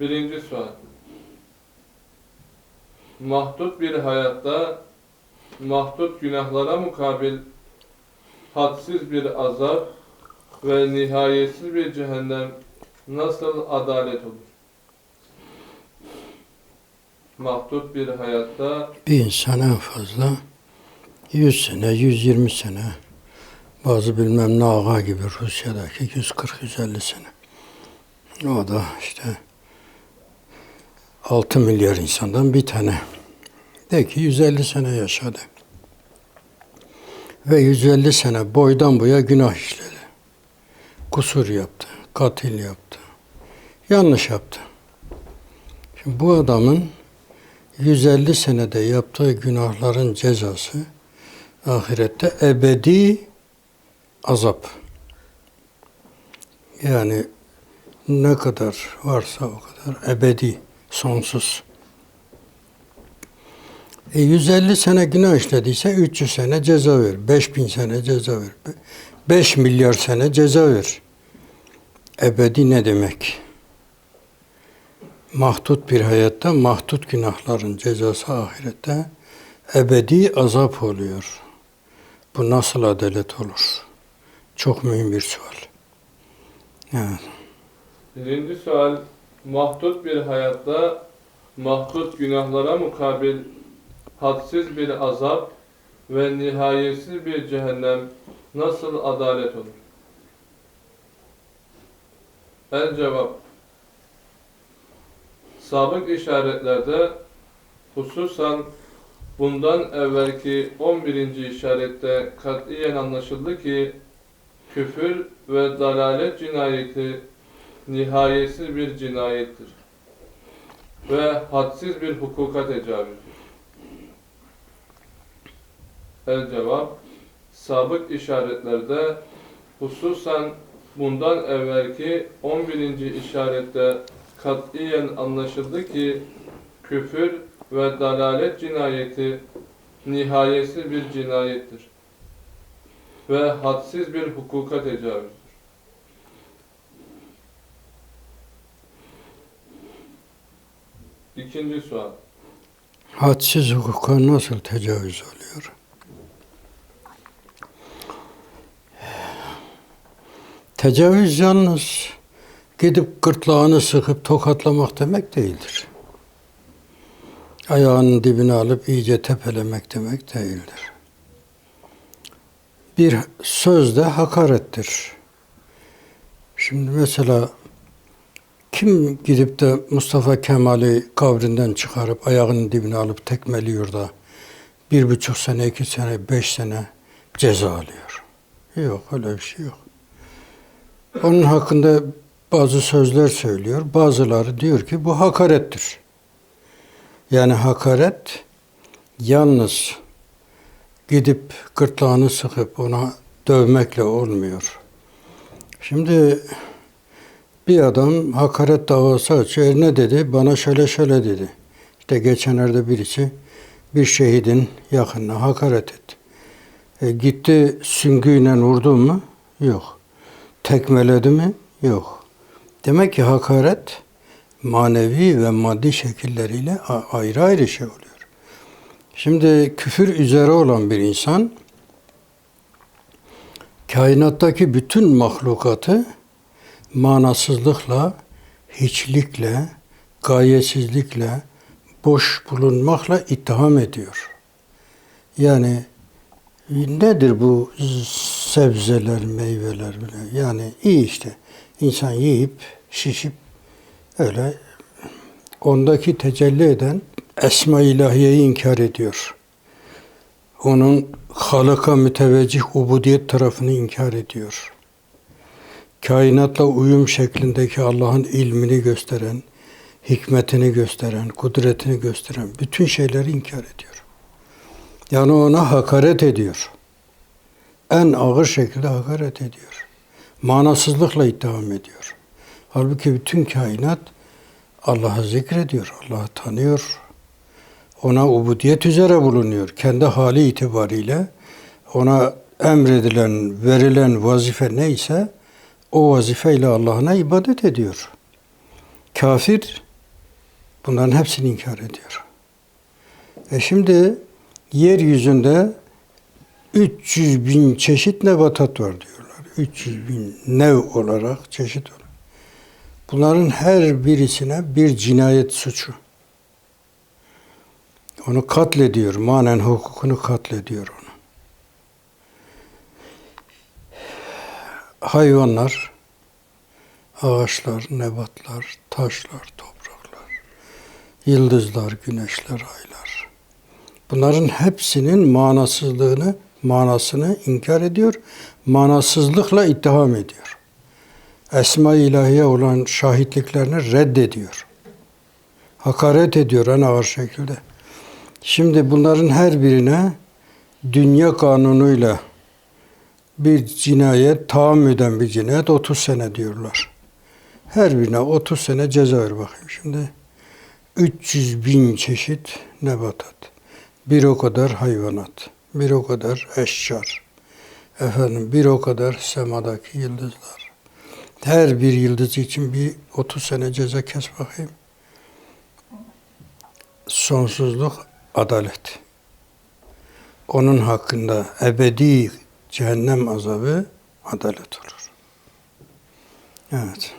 Birinci sual. Mahdut bir hayatta mahdut günahlara mukabil hadsiz bir azap ve nihayetsiz bir cehennem nasıl adalet olur? Mahdut bir hayatta Bir insan en fazla 100 sene, 120 sene, bazı bilmem ne ağa gibi Rusya'daki 140-150 sene. O da işte 6 milyar insandan bir tane. De ki 150 sene yaşadı. Ve 150 sene boydan boya günah işledi. Kusur yaptı, katil yaptı, yanlış yaptı. Şimdi bu adamın 150 senede yaptığı günahların cezası ahirette ebedi azap. Yani ne kadar varsa o kadar ebedi, sonsuz. E 150 sene günah işlediyse 300 sene ceza ver. 5000 sene ceza ver. 5 milyar sene ceza ver. Ebedi ne demek? mahdut bir hayatta mahdut günahların cezası ahirette ebedi azap oluyor. Bu nasıl adalet olur? Çok mühim bir sual. Evet. Birinci sual, mahdut bir hayatta mahdut günahlara mukabil hadsiz bir azap ve nihayetsiz bir cehennem nasıl adalet olur? El cevap, sabık işaretlerde hususan bundan evvelki 11. işarette katiyen anlaşıldı ki küfür ve dalalet cinayeti nihayetsiz bir cinayettir ve hadsiz bir hukuka tecavüzdür. El cevap, sabık işaretlerde hususan bundan evvelki 11. işarette katiyen anlaşıldı ki küfür ve dalalet cinayeti nihayetsiz bir cinayettir ve hadsiz bir hukuka tecavüzdür. İkinci sual. Hadsiz hukuka nasıl tecavüz oluyor? Tecavüz yalnız gidip gırtlağını sıkıp tokatlamak demek değildir. Ayağının dibine alıp iyice tepelemek demek değildir. Bir söz de hakarettir. Şimdi mesela kim gidip de Mustafa Kemal'i kabrinden çıkarıp ayağının dibine alıp tekmeliyor da bir buçuk sene, iki sene, beş sene ceza alıyor? Yok, öyle bir şey yok. Onun hakkında bazı sözler söylüyor. Bazıları diyor ki bu hakarettir. Yani hakaret yalnız gidip gırtlağını sıkıp ona dövmekle olmuyor. Şimdi bir adam hakaret davası açıyor. Ne dedi? Bana şöyle şöyle dedi. İşte geçenlerde birisi bir şehidin yakınına hakaret etti. E, gitti süngüyle vurdu mu? Yok. Tekmeledi mi? Yok. Demek ki hakaret manevi ve maddi şekilleriyle ayrı ayrı şey oluyor. Şimdi küfür üzere olan bir insan kainattaki bütün mahlukatı manasızlıkla, hiçlikle, gayesizlikle, boş bulunmakla ittiham ediyor. Yani nedir bu sebzeler, meyveler bile? Yani iyi işte. İnsan yiyip, şişip öyle ondaki tecelli eden esma ilahiyeyi inkar ediyor. Onun halaka müteveccih ubudiyet tarafını inkar ediyor kainatla uyum şeklindeki Allah'ın ilmini gösteren, hikmetini gösteren, kudretini gösteren bütün şeyleri inkar ediyor. Yani ona hakaret ediyor. En ağır şekilde hakaret ediyor. Manasızlıkla itham ediyor. Halbuki bütün kainat Allah'ı zikrediyor, Allah'ı tanıyor. Ona ubudiyet üzere bulunuyor. Kendi hali itibariyle ona emredilen, verilen vazife neyse o vazifeyle Allah'ına ibadet ediyor. Kafir Bunların hepsini inkar ediyor. E şimdi yeryüzünde 300 bin çeşit nebatat var diyorlar. 300 bin nev olarak çeşit olarak. Bunların her birisine bir cinayet suçu. Onu katlediyor, manen hukukunu katlediyor Hayvanlar, ağaçlar, nebatlar, taşlar, topraklar, yıldızlar, güneşler, aylar. Bunların hepsinin manasızlığını, manasını inkar ediyor, manasızlıkla ittiham ediyor. Esma-i ilahiye olan şahitliklerini reddediyor. Hakaret ediyor en ağır şekilde. Şimdi bunların her birine dünya kanunuyla bir cinayet, tahammüden bir cinayet 30 sene diyorlar. Her birine 30 sene ceza ver bakayım şimdi. 300 bin çeşit nebatat. Bir o kadar hayvanat. Bir o kadar eşcar. Efendim bir o kadar semadaki yıldızlar. Her bir yıldız için bir 30 sene ceza kes bakayım. Sonsuzluk adalet. Onun hakkında ebedi cehennem azabı adalet olur. Evet.